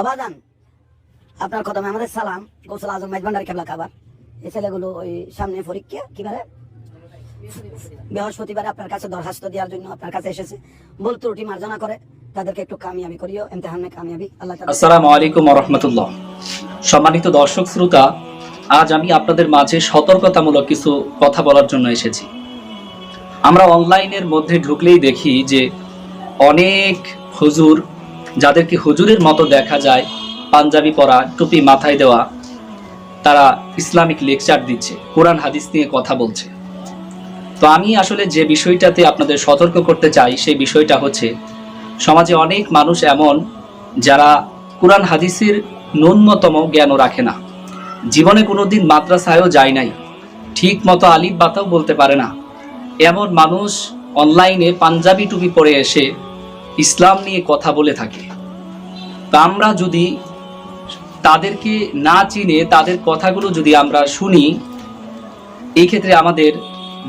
অবাদান। আপনার কথা আমাদের সালাম। গোসল আজম মেজবান্ডার কেবলা খাবার এই ছেলেগুলো ওই সামনে পরীক্ষা কীভাবে? বৃহস্পতিবার আপনার কাছে দরখাস্ত দেওয়ার জন্য আপনার কাছে এসেছে। ভুল ত্রুটি মার্জনা করে। তাদেরকে একটু কামিয়াবি করিও। এমতেহানে কামিয়াবি। আল্লাহ আসসালামু আলাইকুম রহমতুল্লাহ। সম্মানিত দর্শক, শ্রোতা, আজ আমি আপনাদের মাঝে সতর্কতামূলক কিছু কথা বলার জন্য এসেছি। আমরা অনলাইনের মধ্যে ঢুকলেই দেখি যে অনেক হুজুর যাদেরকে হুজুরের মতো দেখা যায়, পাঞ্জাবি পরা, টুপি মাথায় দেওয়া, তারা ইসলামিক লেকচার দিচ্ছে, কোরআন, হাদিস নিয়ে কথা বলছে। তো আমি আসলে যে বিষয়টাতে আপনাদের সতর্ক করতে চাই, সেই বিষয়টা হচ্ছে, সমাজে অনেক মানুষ এমন যারা কোরআন, হাদিসের ন্যূনতম জ্ঞানও রাখে না। জীবনে কোনোদিন মাদ্রাসায়ও যায় নাই। ঠিক মতো আলিফ বাতাও বলতে পারে না। এমন মানুষ অনলাইনে পাঞ্জাবি, টুপি পরে এসে ইসলাম নিয়ে কথা বলে থাকে। আমরা যদি তাদেরকে না চিনে, তাদের কথাগুলো যদি আমরা শুনি এই ক্ষেত্রে আমাদের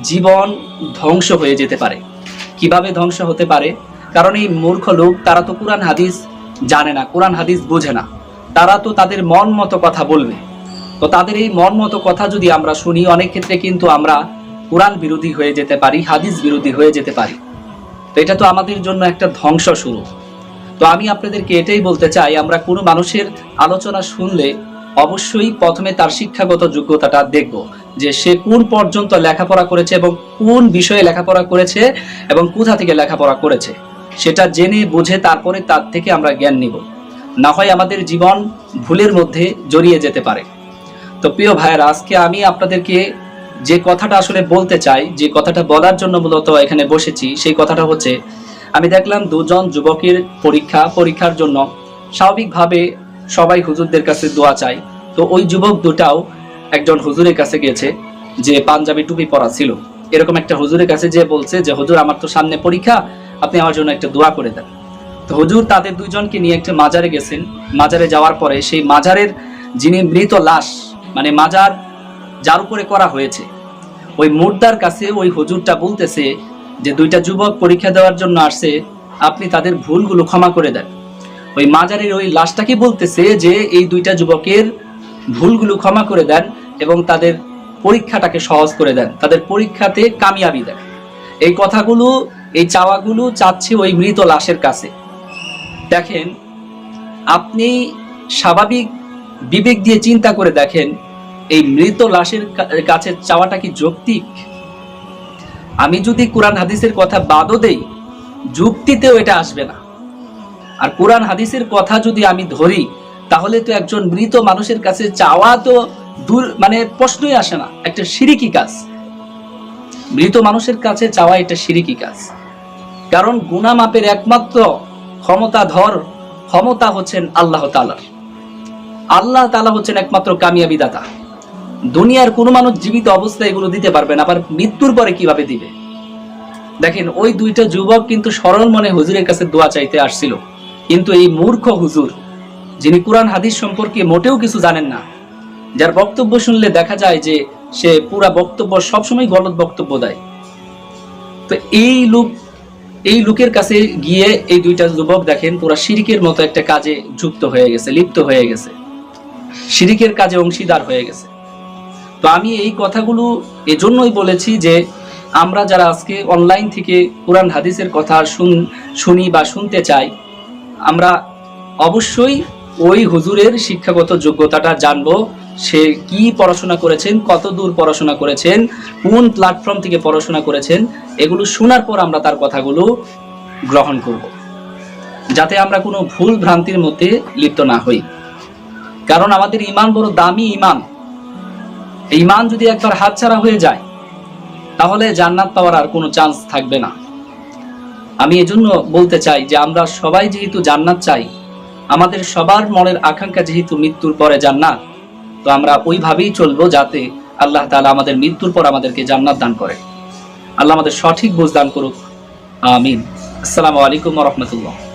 জীবন ধ্বংস হয়ে যেতে পারে। কীভাবে ধ্বংস হতে পারে? কারণ এই মূর্খ লোক, তারা তো কোরআন, হাদিস জানে না, কোরআন, হাদিস বোঝে না। তারা তো তাদের মন মতো কথা বলবে। তো তাদের এই মন মতো কথা যদি আমরা শুনি, অনেক ক্ষেত্রে কিন্তু আমরা কোরআন বিরোধী হয়ে যেতে পারি, হাদিস বিরোধী হয়ে যেতে পারি। তো এটা তো আমাদের জন্য একটা ধ্বংস শুরু তো আমি আপনাদেরকে এটাই বলতে চাই, আমরা কোনো মানুষের আলোচনা শুনলে অবশ্যই প্রথমে তার শিক্ষাগত যোগ্যতাটা দেখব যে সে কোন পর্যন্ত লেখাপড়া করেছে এবং কোন বিষয়ে লেখাপড়া করেছে এবং কোথা থেকে লেখাপড়া করেছে। সেটা জেনে, বুঝে তারপরে তার থেকে আমরা জ্ঞান নিব। না হয় আমাদের জীবন ভুলের মধ্যে জড়িয়ে যেতে পারে। তো প্রিয় ভাইয়েরা, আজকে আমি আপনাদেরকে যে কথাটা আসলে বলতে চাই, যে কথাটা বলার জন্য মূলত এখানে বসেছি, সেই কথাটা হচ্ছে আমি দেখলাম দুজন যুবকের পরীক্ষা, পরীক্ষার জন্য স্বাভাবিকভাবে সবাই হুজুরদের কাছে দোয়া চায়। তো ওই যুবক দুটাও একজন হুজুরের কাছে গিয়েছে যে পাঞ্জাবি টুপি পরা ছিল। এরকম একটা হুজুরের কাছে যে বলছে যে, হুজুর, আমার তো সামনে পরীক্ষা, আপনি আমার জন্য একটা দোয়া করে দেন। তো হুজুর তাদের দুইজনকে নিয়ে একটা মাজারে গেছেন। মাজারে যাওয়ার পরে সেই মাজারের যিনি মৃত লাশ মানে মাজার যার উপরে করা হয়েছে, ওই মুর্দার কাছে ওই হুজুরটা বলতেছে যে দুইটা যুবক পরীক্ষা দেওয়ার জন্য আসছে, আপনি তাদের ভুলগুলো ক্ষমা করে দেন। ওই মাজারের ওই লাশটাকে বলতেছে যে এই দুইটা যুবকের ভুলগুলো ক্ষমা করে দেন এবং তাদের পরীক্ষাটাকে সহজ করে দেন, তাদের পরীক্ষাতে কামিয়াবি দেন। এই কথাগুলো, এই চাওয়াগুলো চাচ্ছে ওই মৃত লাশের কাছে। দেখেন, আপনি স্বাভাবিক বিবেক দিয়ে চিন্তা করে দেখেন, এই মৃত লাশের কাছে চাওয়াটা কি যৌক্তিক? আমি যদি কোরআন হাদিসের কথা বাদও দেই, যুক্তিতেও এটা আসবে না। আর কোরআন হাদিসের কথা যদি আমি ধরি, তাহলে তো একজন মৃত মানুষের কাছে চাওয়া তো দূর মানে প্রশ্নই আসে না, একটা সিরিকি কাজ। মৃত মানুষের কাছে চাওয়া এটা সিরিকি কাজ। কারণ গুনা মাপের একমাত্র ক্ষমতাধর, ক্ষমতা হচ্ছেন আল্লাহ তালার আল্লাহ তালা হচ্ছেন একমাত্র কামিয়াবি দাতা দুনিয়ার কোনো মানুষ জীবিত অবস্থায় এগুলো দিতে পারবে না, আবার মৃত্যুর পরে কীভাবে দিবে? দেখেন, ওই দুইটা যুবক কিন্তু সরল মনে হুজুরের কাছে দোয়া চাইতে আসছিল। কিন্তু এই মূর্খ হুজুর, যিনি কোরআন, হাদিস সম্পর্কে মোটেও কিছু জানেন না, যার বক্তব্য শুনলে দেখা যায় যে সে পুরা বক্তব্য সবসময় গলত বক্তব্য দেয়। তো এই লোক, এই লোকের কাছে গিয়ে এই দুইটা যুবক দেখেন, পুরা শিরিকের মতো একটা কাজে যুক্ত হয়ে গেছে, লিপ্ত হয়ে গেছে। শিরিকের কাজে অংশীদার হয়ে গেছে। তো আমি এই কথাগুলো এজন্যই বলেছি যে আমরা যারা আজকে অনলাইন থেকে কোরআন হাদিসের কথা শুন, শুনি বা শুনতে চাই, আমরা অবশ্যই ওই হুজুরের শিক্ষাগত যোগ্যতাটা জানব, সে কি পড়াশোনা করেছেন, কত দূর পড়াশোনা করেছেন, কোন প্ল্যাটফর্ম থেকে পড়াশোনা করেছেন, এগুলো শোনার পর আমরা তার কথাগুলো গ্রহণ করব। যাতে আমরা কোনো ভুল ভ্রান্তির মধ্যে লিপ্ত না হই। কারণ আমাদের ইমান বড় দামি ইমান। ইমান যদি একবার হাতছাড়া হয়ে যায়, তাহলে জান্নাত পাওয়ার আর কোনো চান্স থাকবে না। আমি এজন্য বলতে চাই যে আমরা সবাই যেহেতু জান্নাত চাই, আমাদের সবার মনের আকাঙ্ক্ষা যেহেতু মৃত্যুর পরে জান্নাত, তো আমরা ওইভাবেই চলবো যাতে আল্লাহ তালা আমাদের মৃত্যুর পর আমাদেরকে জান্নাত দান করে। আল্লাহ আমাদের সঠিক বুঝ দান করুক। আমিন। আসসালামু আলাইকুম রহমতুল্লাহ।